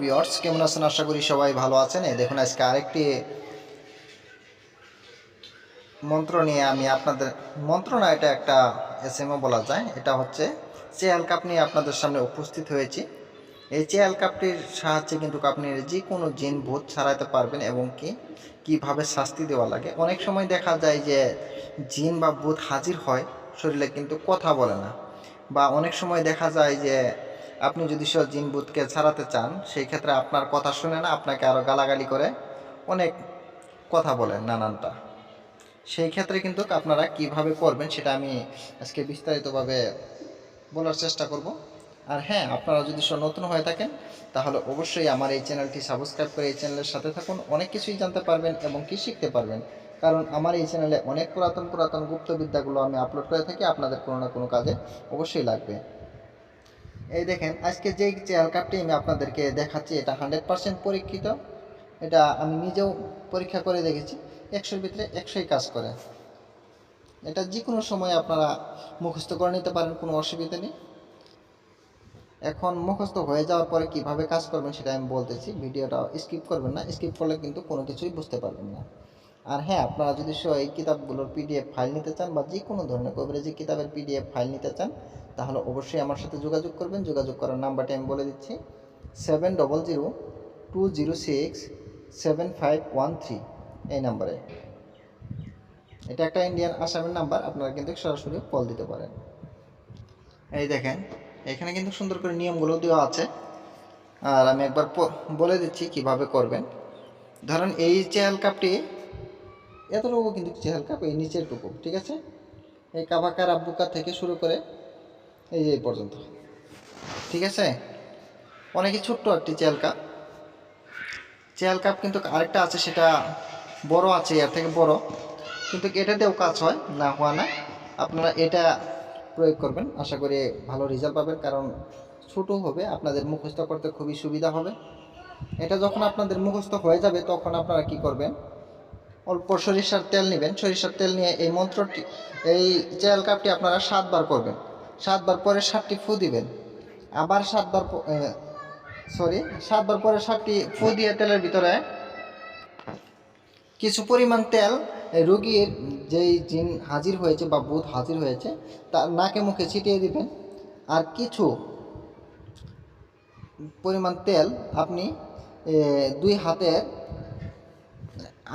Viewers কেমন আছেন? আশা করি সবাই ভালো আছেন। দেখুন, আজকে আরেকটি মন্ত্র নিয়ে আমি আপনাদের মন্ত্র না, এটা একটা এস বলা যায়। এটা হচ্ছে চেয়াল কাপ নিয়ে আপনাদের সামনে উপস্থিত হয়েছি। এই চেয়াল কাপটির সাহায্যে কিন্তু আপনি যে কোনো জিন ভূত ছাড়াতে পারবেন এবং কি, কীভাবে শাস্তি দেওয়া লাগে। অনেক সময় দেখা যায় যে জিন বা ভূত হাজির হয়, শরীরে কিন্তু কথা বলে না। বা অনেক সময় দেখা যায় যে আপনি যদি জিন ভূতকে ছাড়াতে চান, সেই ক্ষেত্রে আপনার কথা শুনে না আপনাকে আরও গালাগালি করে অনেক কথা বলেন নানানটা। সেই ক্ষেত্রে কিন্তু আপনারা কীভাবে করবেন সেটা আমি আজকে বিস্তারিতভাবে বলার চেষ্টা করব। আর হ্যাঁ আপনারা যদি নতুন হয়ে থাকেন, তাহলে অবশ্যই আমার এই চ্যানেলটি সাবস্ক্রাইব করে এই চ্যানেলের সাথে থাকুন, অনেক কিছুই জানতে পারবেন এবং কি শিখতে পারবেন। কারণ আমার এই চ্যানেলে অনেক পুরাতন পুরাতন গুপ্তবিদ্যাগুলো আমি আপলোড করে থাকি, আপনাদের কোনো না কোনো কাজে অবশ্যই লাগবে। এই দেখেন, আজকে যেই চেয়ার কাপটি আমি আপনাদেরকে দেখাচ্ছি, এটা হান্ড্রেড পার্সেন্ট পরীক্ষিত। এটা আমি নিজেও পরীক্ষা করে দেখেছি, একশোর ভিতরে একশোই কাজ করে। এটা যে কোনো সময় আপনারা মুখস্থ করে নিতে পারেন, কোনো অসুবিধা নেই। এখন মুখস্থ হয়ে যাওয়ার পরে কীভাবে কাজ করবেন সেটা আমি বলতেছি ভিডিওটা স্কিপ করবেন না স্কিপ করলে কিন্তু কোনো কিছুই বুঝতে পারবেন না। আর হ্যাঁ আপনারা যদি এই কিতাবগুলোর পিডিএফ ফাইল নিতে চান বা যে কোনো ধরনের কভারেজি কিতাবের পিডিএফ ফাইল নিতে চান তাহলে অবশ্যই আমার সাথে যোগাযোগ করবেন। যোগাযোগ করার নাম্বারটি আমি বলে দিচ্ছি। Seven double zero two zero six seven five one three এই নাম্বারে। এটা একটা ইন্ডিয়ান আসামের নাম্বার, আপনারা কিন্তু সরাসরি কল দিতে পারেন। এই দেখেন, এখানে কিন্তু সুন্দর করে নিয়মগুলো দেওয়া আছে। আর আমি একবার বলে দিচ্ছি কীভাবে করবেন। ধরেন এই চেয়াল কাপটি, এতটুকু কিন্তু চেহাল কাপ, এই নিচের টুকু ঠিক আছে? এই কাবাকার আব্বুকা থেকে শুরু করে এই যে এই পর্যন্ত। ঠিক আছে? অনেকই ছোট্ট একটি চেয়াল কাপ। চেয়াল কাপ কিন্তু আরেকটা আছে, সেটা বড় আছে, এর থেকে বড়। কিন্তু এটাতেও কাজ হয়, না হওয়া না। আপনারা এটা প্রয়োগ করবেন। আশা করি ভালো রেজাল্ট পাবেন, কারণ ছোট হবে, আপনাদের মুখস্থ করতে খুবই সুবিধা হবে। এটা যখন আপনাদের মুখস্থ হয়ে যাবে, তখন আপনারা কি করবেন? অল্প সরিষার তেল নেবেন। সরিষার তেল নিয়ে এই মন্ত্রটি, এই চেয়াল কাপটি আপনারা সাতবার করবেন। সাতবার পরে সাতটি ফু দিবেন। আবার সাতবার সরি সাতবার পরে সাতটি ফু দিয়ে তেলের ভিতরে কিছু পরিমাণ তেল রুগীর যেই জিন হাজির হয়েছে বা বুধ হাজির হয়েছে, তার নাকে মুখে ছিটিয়ে দিবেন। আর কিছু পরিমাণ তেল আপনি দুই হাতের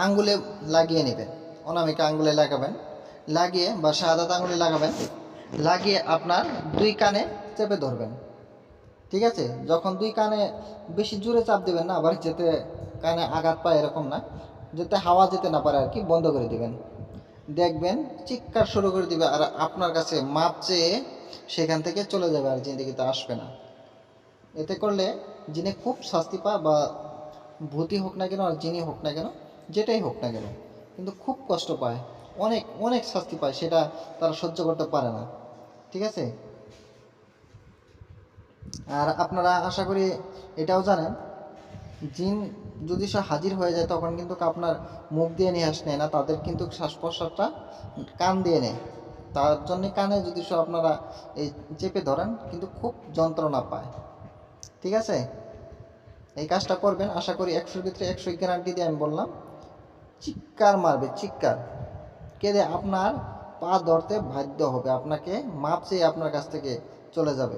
আঙ্গুলে লাগিয়ে নেবেন। অনামিকা আঙ্গুলে লাগাবেন। লাগিয়ে বা সাদাত আঙ্গুলে লাগাবেন। লাগিয়ে আপনার দুই কানে চেপে ধরবেন। ঠিক আছে? যখন দুই কানে বেশি জোরে চাপ দেবেন না, আবার যেতে কানে আঘাত পায় এরকম না, যাতে হাওয়া যেতে না পারে আর কি, বন্ধ করে দিবেন। দেখবেন চিৎকার শুরু করে দিবে আর আপনার কাছে মাপ চেয়ে সেখান থেকে চলে যাবে আর জিন্দিগিতে আসবে না। এতে করলে যিনি খুব শাস্তি পায় বা ভূতি হোক না কেন আর যিনি হোক না কেন, যেটাই হোক না কেন, কিন্তু খুব কষ্ট পায়। অনেক অনেক শাস্তি পায়, সেটা তারা সহ্য করতে পারে না। ঠিক আছে? আর আপনারা আশা করি এটাও জানেন, জিন যদি সে হাজির হয়ে যায়, তখন কিন্তু আপনার মুখ দিয়ে নিঃশ্বাস নেয় না, তাদের কিন্তু শ্বাস প্রশ্বাসটা কান দিয়ে নেয়। তার জন্য কানে যদি সে আপনারা এই চেপে ধরেন, কিন্তু খুব যন্ত্রণা পায়। ঠিক আছে? এই কাজটা করবেন, আশা করি একশোর ভিতরে একশোই গ্যারান্টি দিয়ে আমি বললাম, চিৎকার মারবে, চিৎকার। কেঁদে আপনার পা ধরতে বাধ্য হবে। আপনাকে মাপ চেয়ে আপনার কাছ থেকে চলে যাবে।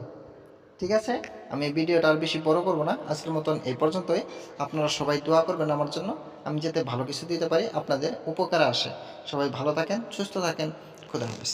ঠিক আছে? আমি ভিডিওটা আর বেশি বড় করব না। আজকের মতন এই পর্যন্তই। আপনারা সবাই দোয়া করবেন আমার জন্য। আমি যাতে ভালো কিছু দিতে পারি, আপনাদের উপকারে আসে। সবাই ভালো থাকেন, সুস্থ থাকেন। খুদা হাফিজ।